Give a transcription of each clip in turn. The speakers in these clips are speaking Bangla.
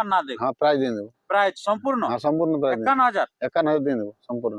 আর না হ্যাঁ দিয়ে দেবো। প্রাইস সম্পূর্ণ? হ্যাঁ সম্পূর্ণ দিয়ে একান্ন হাজার? একান্ন হাজার দিয়ে দেবো সম্পূর্ণ।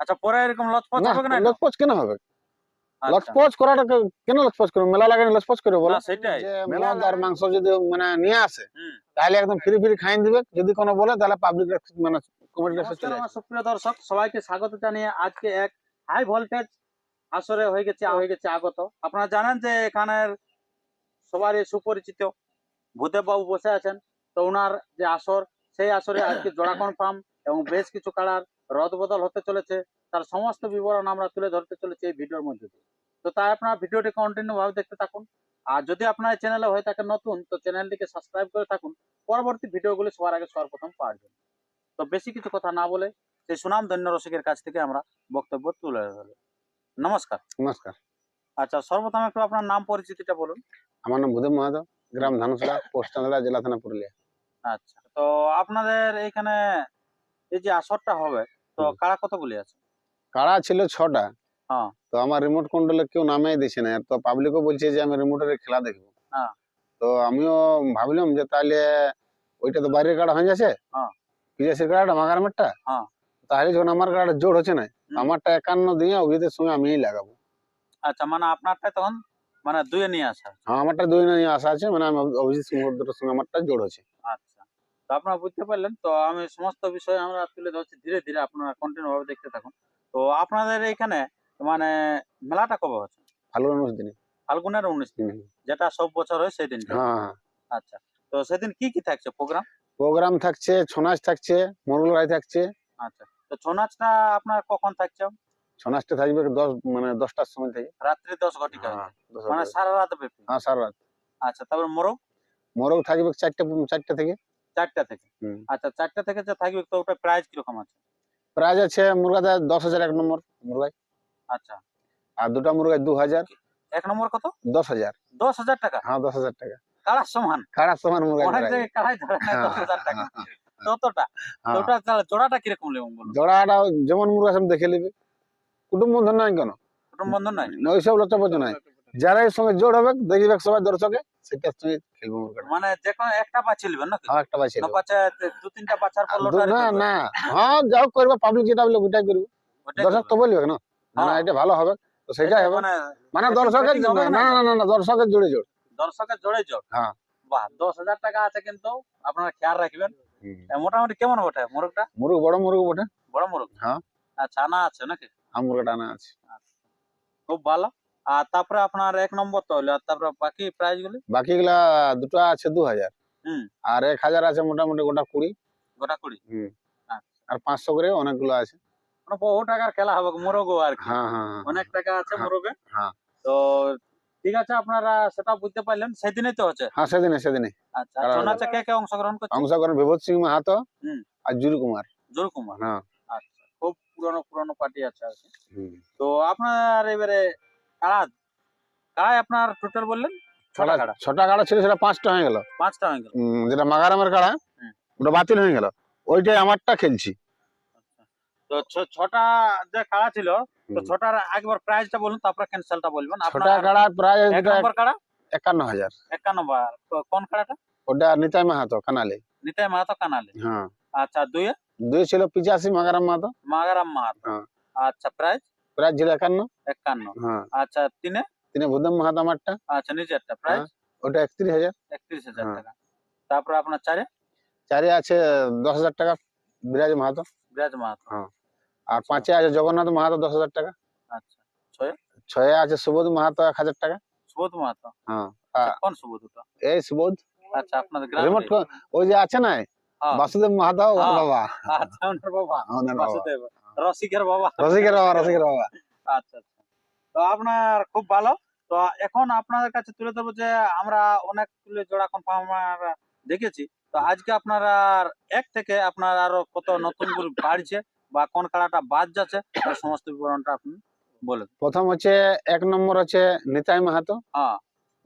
আচ্ছা পরে এরকম লচপচ হবে না লচপচ কেন হবে? আচ্ছা, লচপচ করাটা কেন লচপচ করব? মেলা লাগে লচপচ করে বলো? না সেটাই। আর মাংস যদি মানে নিয়ে আসে। তাহলে একদম ফ্রি ফ্রি খাইন দিবে। যদি কোনো বলে তাহলে পাবলিক মানে আমার সুপ্রিয় দর্শক সবাইকে স্বাগত জানিয়ে আজকে এক হাই ভোল্টেজ আসরে হয়ে গেছে হয়ে গেছে আগত। আপনারা জানেন যে এখানের সবারই সুপরিচিত ভূদেব বাবু বসে আছেন। তো ওনার যে আসর সেই আসরে আজকে জোড়া কনফার্ম এবং বেশ কিছু কালার রদ বদল হতে চলেছে। তার সমস্ত বিবরণ আমরা তুলে ধরতে চলেছি এই ভিডিওর মধ্যে দিয়ে। তো তাই আপনারা ভিডিওটি কন্টিনিউ ভাবে দেখতে থাকুন। আর যদি আপনার চ্যানেলে হয়ে থাকে নতুন তো চ্যানেলটিকে সাবস্ক্রাইব করে থাকুন। পরবর্তী ভিডিওগুলি সবার আগে সর্বপ্রথম পাওয়ার জন্য। তো বেশি কিছু কথা না বলে সেই সুনাম ধন্য রসিকের কাছ থেকে আমরা বক্তব্য তুলে ধরবো। নমস্কার। নমস্কার। আচ্ছা সর্বপ্রথম একটু আপনার নাম পরিচিতিটা বলুন। আমার নাম ভূদেব মাহাতো গ্রাম ধানসড়া পোস্ট জেলা থানা পুরুলিয়া। আচ্ছা। তো আপনাদের এখানে এই যে আসরটা হবে তো। কারা কতগুলি আছে? কারা ছিল ছটা? হ্যাঁ। তো আমার রিমোট কন্ট্রোলে কেউ নামেই দিছে না। তো পাবলিকও বলছে যে আমি রিমোটের খেলা দেখব। হ্যাঁ। তো আমিও ভাবলাম যে তাহলে ওইটা তো বাইরের কাড়া হয়ে যাচ্ছে হ্যাঁ। পিজাসের কাড়াটা মাগারামেরটা হ্যাঁ। তাহলে যখন আমার কাড়াটা জোর হচ্ছে না আমারটা একান্ন দিয়ে অভিজিতের সঙ্গে আমিই লাগাবো। আচ্ছা মানে আপনারটা তখন মানে দুয়ে নিয়ে আসা হ্যাঁ আমারটা দুই নিয়ে আসা আছে মানে আমি অভি- অভিজিৎ সিংহর সঙ্গে আমারটা জোর হচ্ছে। আচ্ছা। আপনারা বুঝতে পারলেন। তো আমি সমস্ত বিষয় আমরা তুলে ধরছি ধীরে ধীরে আপনারা কন্টিনিউ ভাবে দেখতে থাকুন। তো আপনাদের এইখানে মানে মেলাটা কবে হচ্ছে? ফাল্গুন উনিশ দিনে। ফাল্গুনের উনিশ দিন। যেটা সব বছর হয় সেই দিনটা। হ্যাঁ হ্যাঁ। আচ্ছা। তো সেদিন কি কি থাকছে? প্রোগ্রাম? প্রোগ্রাম থাকছে ছৌ থাকছে মোরগ রায় থাকছে। আচ্ছা। তো ছৌ নাচটা আপনার কখন থাকছে? ছৌ নাচটা থাকবে দশ মানে দশটার সময় থেকে। রাত্রি দশ ঘটিকা হ্যাঁ, মানে। সারা রাত ব্যাপী। হ্যাঁ সারা রাত। আচ্ছা তারপর মোরগ? মোরগ থাকবে চারটে চারটে থেকে। চারটা থেকে। আচ্ছা চারটা থেকে যে থাকবে তো ওটা প্রাইস কীরকম আছে? প্রাইজ আছে মুরগাতে দশ হাজার এক নম্বর মুরগায় আচ্ছা। আর দুটা মুরগায় দু হাজার এক নম্বর কত? দশ হাজার। দশ হাজার টাকা? হ্যাঁ দশ হাজার টাকা। কালার সমান? খারাপ সমান মুরগা অনেক জায়গায় কালাই ধরে নেয় দশ হাজার টাকা। ততটা? ওটা জোড়াটা কীরকম জোড়াটা যেমন মুরগা সব দেখে নিবে। কুটুম্ব বন্ধন নাই কেন? কুটুম বন্ধন নয় ওইসব লক্ষ্য পর্যন্ত নাই। যারা এর সঙ্গে জোড় হবে দেখবে সবাই দর্শকে সেটার সঙ্গে খেলব মানে যে কোনো একটা হ্যাঁ একটা বাঁচিয়ে বাচ্চা দু তিনটা বাচ্চার পর লটারি না না। হ্যাঁ যাও করবে পাবলিক যেটা বলবে ওইটাই করবে। দর্শক তো বলবে না? না, না হ্যাঁ। এটা ভালো হবে তো সেটাই হবে। মানে মানে দর্শকের না না? না না না দর্শকের জোড় দর্শকের জোড়ে জোর? হ্যাঁ। বাহ দশ হাজার টাকা আছে কিন্তু আপনারা খেয়াল রাখবেন। মোটামুটি কেমন ওঠে মোরগটা? মুরগ বড় মুরগ বটে। বড় মোরগ? হ্যাঁ। আচ্ছা আনা আছে নাকি? মুরগাটা আনা আছে। খুব ভালো। আর তারপরে আপনার এক নম্বর তো হলো আর তারপরে বাকি প্রাইজ গুলি? বাকি গুলা দুটো আছে দু হাজার আর এক হাজার আছে মোটামুটি গোটা কুড়ি। গোটা কুড়ি? আর পাঁচশো করে অনেকগুলো আছে। মানে বহু টাকার খেলা হবে মোরগও আর কি। হ্যাঁ হ্যাঁ হ্যাঁ। অনেক টাকা আছে মোরগে। তো ঠিক আছে আপনারা সেটা বুঝতে পারলেন সেদিনই তো হচ্ছে। হ্যাঁ সেদিনে সেদিনে আচ্ছা তারা- ছৌ নাচে কে কে অংশগ্রহণ করছে? অংশগ্রহণ বিভূত সিং মাহাতো। আর জুরু কুমার। জোর কুমার। হ্যাঁ। আচ্ছা খুব পুরনো পুরনো পার্টি আছে আর কি। তো আপনার এবারে কাড়া কাড়ায় আপনার টোটাল বললেন? ছটা কাড়া। ছটা কাড়া ছিল সেটা পাঁচটা হয়ে গেল। পাঁচটা হয়ে গেল। যেটা মাগারামের কাড়া। ওটা বাতিল হয়ে গেল। ওইটাই আমারটা খেলছি। তো ছটা যে কাড়া ছিল তো হুম। ছটার একবার প্রাইসটা বলুন তারপর ক্যান্সেলটা বলবেন। ছটা কাড়া এক নম্বর কাড়া? একান্ন হাজার। একান্ন বার। কোন কাড়াটা? ওটা নিতাই মাহাতো কানালে। নিতাই মাহাতো কানালে। হ্যাঁ। আচ্ছা দুই দুই ছিল পিচাশি মাগারাম মাহাতো। মাগারাম মাহাতো। হ্যাঁ। আচ্ছা প্রাইস প্রায় ছিল একান্ন। একান্ন। হ্যাঁ। আচ্ছা তিনে? তিনি ভূদেব মাহাতো আচ্ছা নিচেরটা প্রাইস? ওটা একত্রিশ হাজার। একত্রিশ হাজার হ্যাঁ। টাকা। তারপর আপনার চারে? চারে আছে দশ হাজার টাকা বিরাজ মাহাতো। বিরাজ মাহাতো। আর পাঁচে আছে জগন্নাথ মাহাতো দশ হাজার টাকা। আচ্ছা ছয়ে? ছয়ে আছে সুবোধ মাহাতো এক হাজার টাকা। সুবোধ মাহাতো? হ্যাঁ। আচ্ছা, কোন সুবোধ ওটা? এই সুবোধ। আচ্ছা আপনাদের গ্রাম। রিমোট ওই যে আছে না? হ্যাঁ। বাসুদেব মাহাতো হ্যাঁ। বাবা। আচ্ছা ওনার বাবা। ওনার বাবা। বাসুদেব। রসিকের বাবা। রসিকের বাবা রসিকের বাবা। আচ্ছা আচ্ছা। তো আপনার খুব ভালো। তো এখন আপনাদের কাছে তুলে ধরবো যে আমরা অনেক তুলে জোড়া কনফার্ম দেখেছি। তো আজকে আপনারা এক থেকে আপনার আরও কত নতুন করে বাড়ছে বা কোন খেলাটা বাদ যাচ্ছে তার সমস্ত বিবরণটা আপনি বলে প্রথম হচ্ছে এক নম্বর হচ্ছে নিতাই মাহাতো হ্যাঁ।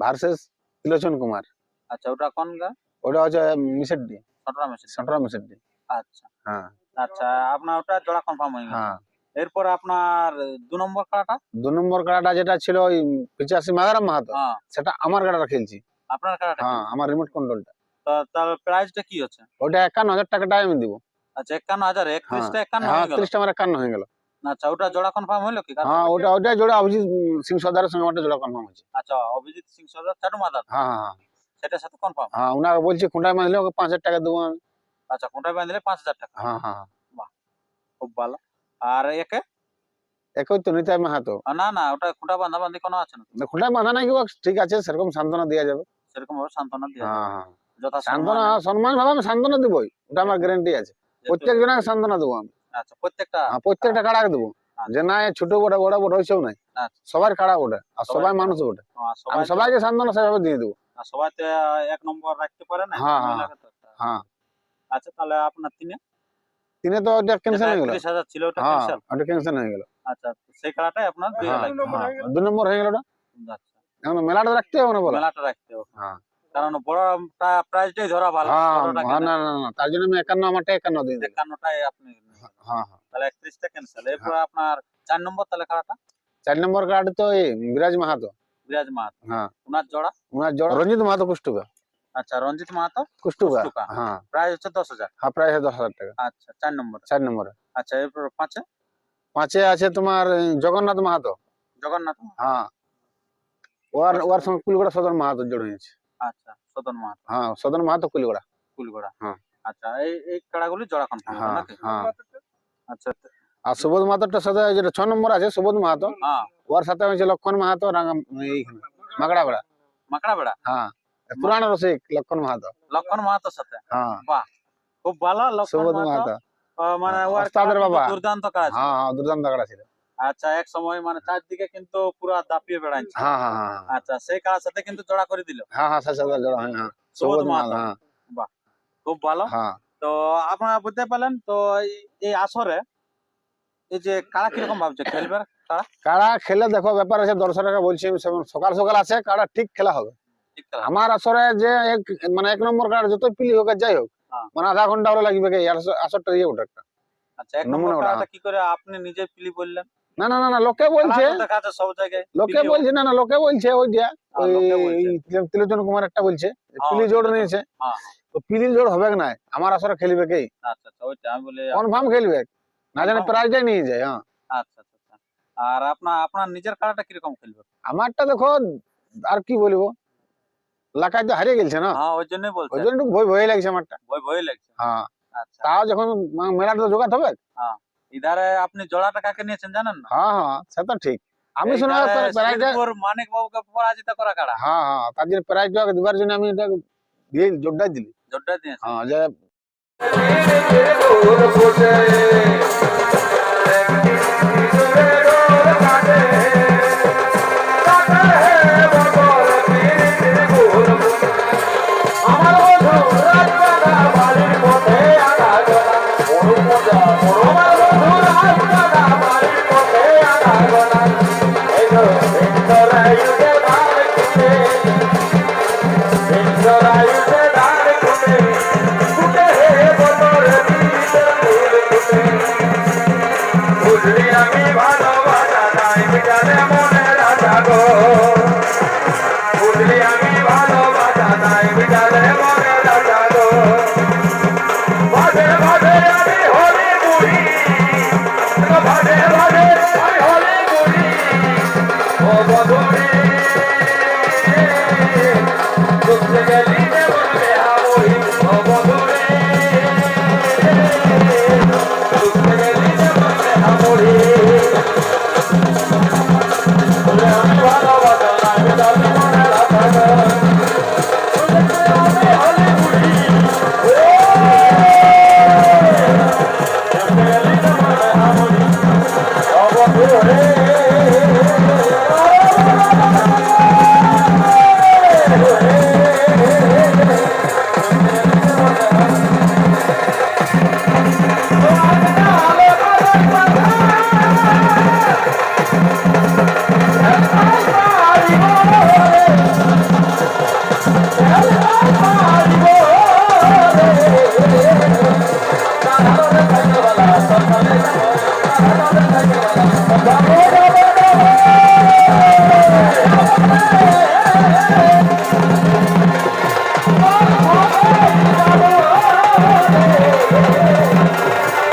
ভার্সেস ত্রিলোচন কুমার। আচ্ছা ওটা কোন গা ওটা হচ্ছে মিসেড্ডি ছটরা মেশিন সটরা মিসেড্ডি আচ্ছা। হ্যাঁ। আচ্ছা আপনার ওটা জোড়া কনফার্ম হয়ে গেছে। হ্যাঁ। এরপর আপনার দু নম্বর খেলাটা দু নম্বর কাড়াটা যেটা ছিল ওই পিচাশি মাগারাম মাহাতো হ্যাঁ। সেটা আমার কাড়াটা খেলছি। আপনার খেলাটা হ্যাঁ আমার রিমোট কন্ট্রোলটা তো তার প্রাইসটা কি হচ্ছে? ওটা একান্ন হাজার টাকাটাই আমি দিব। আচ্ছা একান্ন হাজার একত্রিশটা একান্ন হ্যাঁ হয়ে গেল। তিরিশটা আমার একান্ন হয়ে গেল। আচ্ছা ওটা জোড়া কনফার্ম হলো কি? হ্যাঁ ওটা ওটা জোড়া অভিজিৎ সিং সর্দারের সঙ্গে ওটা জোড়া কনফার্ম হচ্ছে আচ্ছা অভিজিৎ সিং সর্দার চাটু মাদার। হ্যাঁ হ্যাঁ হ্যাঁ। সেটার সাথে কনফার্ম হ্যাঁ ওনাকে বলছি খুঁটায় মারলে ওকে পাঁচ হাজার টাকা দেবো আমি। আচ্ছা কোনটা বাঁধলে পাঁচ হাজার টাকা? হ্যাঁ হ্যাঁ বাহ খুব ভালো। আর একে? একই তো নিতাই মাহাতো। না না ওটা খুঁটা বাঁধা বাঁধি কোনো আছে না? খুঁটায় বাঁধা নাকি ঠিক আছে সেরকম সান্ত্বনা দেওয়া যাবে। সেরকম ভাবে সান্ত্বনা দিয়ে হ্যাঁ হ্যাঁ। যথা সান্ত্বনা সম্মান ভাবে আমি সান্ত্বনা দেবোই। ওটা আমার গ্যারেন্টি আছে। প্রত্যেক জনকে সান্ত্বনা দেবো আমি। আচ্ছা প্রত্যেকটা হ্যাঁ, প্রত্যেকটা কাড়াকে দেবো। যে না ছোট বড় বড় বড় হয়েছেও নাই। আচ্ছা। সবার কাড়া ওটা আর সবাই মানুষ ওটা। আমি সবাইকে সান্ত্বনা সেভাবে দিয়ে দেবো। সবাই তো এক নম্বর রাখতে পারে না? হ্যাঁ, হ্যাঁ। হ্যাঁ। আচ্ছা তাহলে আপনার তিনে? তিনে তো ওটা ক্যান্সেল হয়ে গেল। একত্রিশ হাজার ছিল ওটা হ্যাঁ ক্যান্সেল ওটা ক্যান্সেল হয়ে গেল। আচ্ছা সেই খেলাটাই আপনার দুই হ্যাঁ লাগবে হ্যাঁ, নম্বর হয়ে গেল? ওটা। আচ্ছা। এখন মেলাটা রাখতে হবে না বলো? মেলাটা রাখতে হবে। হ্যাঁ। কারণ বড়টা প্রাইজটাই ধরা ভালো হ্যাঁ হ্যাঁ, না। না না তার জন্য আমি একান্ন আমারটা একান্ন দিয়ে দেবো। একান্নটাই আপনি হ্যাঁ হ্যাঁ তাহলে একত্রিশটা ক্যান্সেল এরপর আপনার চার নম্বর তাহলে খেলাটা? চার নম্বর কার্ড তো এই বিরাজ মাহাতো। বিরাজ মাহাতো। হ্যাঁ। ওনার জোড়া? ওনার জোড়া রঞ্জিত মাহাতো কুষ্টুকা আচ্ছা রঞ্জিত মাহাতো? কুষ্টুকা। হ্যাঁ। প্রাইস হচ্ছে দশ হাজার? হ্যাঁ প্রায় দশ হাজার টাকা। আচ্ছা চার নম্বর। চার নম্বরে। আচ্ছা এরপর পাঁচে? পাঁচে আছে তোমার জগন্নাথ মাহাতো। জগন্নাথ হ্যাঁ। ওর ওর সঙ্গে কুলগড়া সদর মাহাতো জোড় হয়েছে। আচ্ছা সদন মাহাতো। হ্যাঁ সদর মাহাতো কুলগড়া। কুলগড়া। হ্যাঁ। আচ্ছা এই এই খেলাগুলি জোড়া কনফার্ম হ্যাঁ নাকি? হ্যাঁ। আচ্ছা। আর সুবোধ মাহাতোর সাথে যেটা ছ নম্বর আছে সুবোধ মাহাতো। হ্যাঁ। ওর সাথে হয়েছে লক্ষণ মাহাতো রাঙা এইখানে মাগড়া বেড়া হ্যাঁ। পুরাণ রসিক লক্ষণ মাহাতো। লক্ষণ মাহাতোর সাথে? হ্যাঁ। খুব ভালো লক্ষণ মাহাতো। মানে হ্যাঁ, ওস্তাদের বাবা। দুর্দান্ত কাজ হ্যাঁ হ্যাঁ দুর্দান্ত কাড়া ছিল আচ্ছা এক সময় মানে চারদিকে কিন্তু পুরা দাপিয়ে বেড়াচ্ছে হ্যাঁ হ্যাঁ হ্যাঁ আচ্ছা সেই খেলার সাথে কিন্তু জোড়া করে দিল? হ্যাঁ হ্যাঁ সাথে সাথে জোড়া হয় হ্যাঁ। সুবোধ মাহাতো। হ্যাঁ। খুব ভালো। হ্যাঁ। তো আপনারা বুঝতে পারলেন তো এই- আসরে এই যে কারা কীরকম ভাবছে খেলবে কারা? কাড়া খেলে দেখো ব্যাপার আছে দর্শকরা বলছি সকাল সকাল আছে কারা ঠিক খেলা হবে। আমার আসরে যে এক মানে এক নম্বর কার্ড যত পিলি হোক যাই হোক হ্যাঁ। মানে আধা ঘণ্টা হলে লাগবে কি আসরটা ইয়ে ওটা একটা আচ্ছা এক নম্বর। খেলাটা কি করে আপনি নিজে পিলি বললেন? না না না না লোকে বলছে। সব জায়গায় লোকে বলছে না না লোকে বলছে ওই যে হ্যাঁ, তিলোচন কুমার একটা বলছে হ্যাঁ, পিলি জোড় নিয়েছে। তো পিলি জোড় হবে না আমার আসরে খেলবে কে? আচ্ছা আচ্ছা আমি বলি কনফার্ম খেলবে। না জানি? প্রাইজটাই নিয়ে যায় হ্যাঁ। আচ্ছা আচ্ছা আচ্ছা। আর আপনার আপনার নিজের খেলাটা কীরকম খেলবে? আমারটা দেখো আর কি বলব? লাকাই তো হারিয়ে গেছে না হ্যাঁ ওই জন্যই ওই বলছি জন্য একটু ভয় ভয় লাগছে আমারটা ভয় ভয় লাগছে হ্যাঁ আচ্ছা তাও যখন মা- মেলাটা তো জোগাতে হবে ইধারে আপনি জোড়াটা কাকে নিয়েছেন জানেন না হ্যাঁ হ্যাঁ সেটা ঠিক আমি শোনা এইধারে প্রাইজটা শিবপুর মানিক বাবুকে পরাজিত করা কারা হ্যাঁ হ্যাঁ তার জন্য প্রাইজটা দিবার জন্য আমি এটা দিয়ে জোরদার দিলি জোরটা দিয়েছে হ্যাঁ যে